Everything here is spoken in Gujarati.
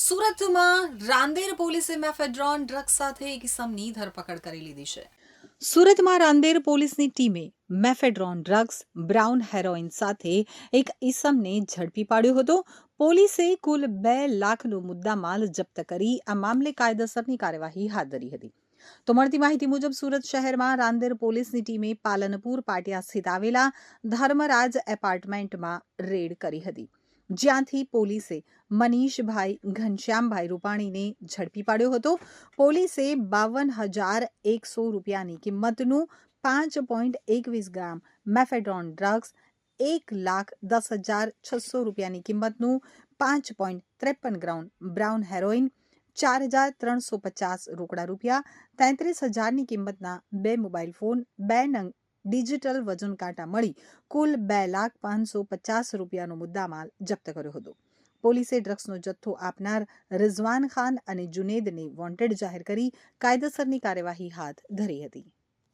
સુરતમાં રાંદેર પોલીસે મેફેડ્રોન ડ્રગ્સ સાથે એક ઇસમની ધરપકડ કરી લીધી છે. સુરતમાં રાંદેર પોલીસની ટીમે મેફેડ્રોન ડ્રગ્સ, બ્રાઉન હેરોઇન સાથે એક ઈસમને ઝડપી પાડ્યો હતો. પોલીસે કુલ બે લાખનો મુદ્દામાલ જપ્ત કરી આ મામલે કાયદેસરની કાર્યવાહી હાથ ધરી હતી. તો મળતી માહિતી મુજબ સુરત શહેરમાં રાંદેર પોલીસની ટીમે પાલનપુર પાટિયા સ્થિત આવેલા ધર્મરાજ એપાર્ટમેન્ટમાં રેડ કરી હતી. જ્યાંથી પોલીસે મનીષભાઈ ઘનશ્યામભાઈ રૂપાણીને ઝડપી પાડ્યો હતો. પોલીસે બાવન હજાર એકસો રૂપિયાની કિંમતનું પાંચ પોઈન્ટ એકવીસ ગ્રામ મેફેડ્રોન ડ્રગ્સ, એક લાખ દસ હજાર છસો રૂપિયાની કિંમતનું પાંચ પોઈન્ટ ત્રેપન ગ્રાઉન્ડ બ્રાઉન હેરોઇન, ચાર હજાર ત્રણસો પચાસ રોકડા રૂપિયા, તેત્રીસ હજારની કિંમતના બે મોબાઈલ ફોન, બે નંગ ડિજિટલ વજન કાંટા મળી કુલ બે લાખ પાંચસો પચાસ રૂપિયાનો મુદ્દામાલ જપ્ત કર્યો હતો. પોલીસે ડ્રગ્સનો જથ્થો આપનાર રિઝવાન ખાન અને જુનેદને વોન્ટેડ જાહેર કરી કાયદેસરની કાર્યવાહી હાથ ધરી હતી.